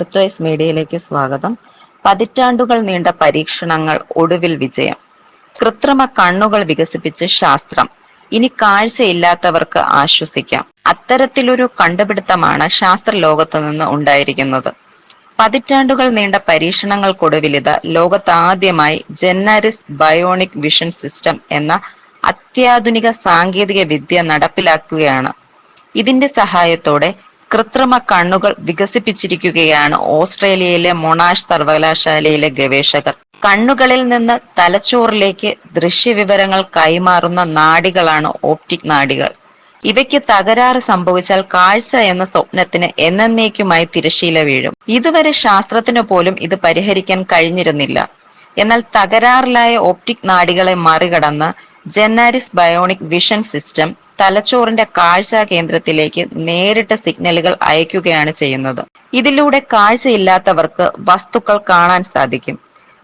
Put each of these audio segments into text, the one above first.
Earth മീഡിയയിലേക്ക് സ്വാഗതം. പതിറ്റാണ്ടുകൾ നീണ്ട പരീക്ഷണങ്ങൾ ഒടുവിൽ വിജയം. കൃത്രിമ കണ്ണുകൾ വികസിപ്പിച്ച് ശാസ്ത്രം. ഇനി കാഴ്ചയില്ലാത്തവർക്ക് ആശ്വസിക്കാം. അത്തരത്തിലൊരു കണ്ടുപിടുത്തമാണ് ശാസ്ത്ര ലോകത്തു നിന്ന് ഉണ്ടായിരിക്കുന്നത്. പതിറ്റാണ്ടുകൾ നീണ്ട പരീക്ഷണങ്ങൾക്കൊടുവിലിത് ലോകത്താദ്യമായി ജെന്നാരിസ് ബയോണിക് വിഷൻ സിസ്റ്റം എന്ന അത്യാധുനിക സാങ്കേതിക വിദ്യ നടപ്പിലാക്കുകയാണ്. ഇതിന്റെ സഹായത്തോടെ കൃത്രിമ കണ്ണുകൾ വികസിപ്പിച്ചിരിക്കുകയാണ് ഓസ്ട്രേലിയയിലെ മൊണാഷ് സർവകലാശാലയിലെ ഗവേഷകർ. കണ്ണുകളിൽ നിന്ന് തലച്ചോറിലേക്ക് ദൃശ്യവിവരങ്ങൾ കൈമാറുന്ന നാടികളാണ് ഓപ്റ്റിക് നാടികൾ. ഇവയ്ക്ക് തകരാറ് സംഭവിച്ചാൽ കാഴ്ച എന്ന സ്വപ്നത്തിന് എന്നേക്കുമായി തിരശീല വീഴും. ഇതുവരെ ശാസ്ത്രത്തിന് പോലും ഇത് പരിഹരിക്കാൻ കഴിഞ്ഞിരുന്നില്ല. എന്നാൽ തകരാറിലായ ഓപ്റ്റിക് നാടികളെ മറികടന്ന് ജെന്നാരിസ് ബയോണിക് വിഷൻ സിസ്റ്റം തലച്ചോറിന്റെ കാഴ്ചാ കേന്ദ്രത്തിലേക്ക് നേരിട്ട് സിഗ്നലുകൾ അയക്കുകയാണ് ചെയ്യുന്നത്. ഇതിലൂടെ കാഴ്ചയില്ലാത്തവർക്ക് വസ്തുക്കൾ കാണാൻ സാധിക്കും.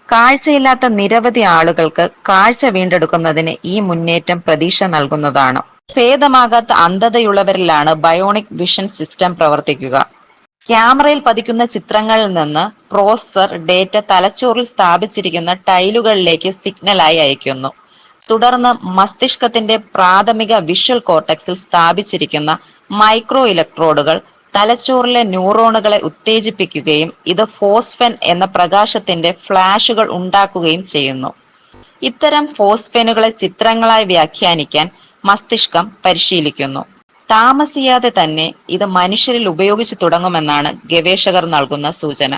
കാഴ്ചയില്ലാത്ത നിരവധി ആളുകൾക്ക് കാഴ്ച വീണ്ടെടുക്കുന്നതിന് ഈ മുന്നേറ്റം പ്രതീക്ഷ നൽകുന്നതാണ്. ഭേദമാകാത്ത അന്ധതയുള്ളവരിലാണ് ബയോണിക് വിഷൻ സിസ്റ്റം പ്രവർത്തിക്കുക. ക്യാമറയിൽ പതിക്കുന്ന ചിത്രങ്ങളിൽ നിന്ന് പ്രോസസർ ഡേറ്റ തലച്ചോറിൽ സ്ഥാപിച്ചിരിക്കുന്ന ടൈലുകളിലേക്ക് സിഗ്നലായി അയക്കുന്നു തുടർന്ന് മസ്തിഷ്കത്തിന്റെ പ്രാഥമിക വിഷ്വൽ കോർട്ടക്സിൽ സ്ഥാപിച്ചിരിക്കുന്ന മൈക്രോ ഇലക്ട്രോഡുകൾ തലച്ചോറിലെ ന്യൂറോണുകളെ ഉത്തേജിപ്പിക്കുകയും ഇത് ഫോസ്ഫെൻ എന്ന പ്രകാശത്തിന്റെ ഫ്ലാഷുകൾ ഉണ്ടാക്കുകയും ചെയ്യുന്നു. ഇത്തരം ഫോസ്ഫെനുകളെ ചിത്രങ്ങളായി വ്യാഖ്യാനിക്കാൻ മസ്തിഷ്കം പരിശീലിക്കുന്നു. താമസിയാതെ തന്നെ ഇത് മനുഷ്യരിൽ ഉപയോഗിച്ചു തുടങ്ങുമെന്നാണ് ഗവേഷകർ നൽകുന്ന സൂചന.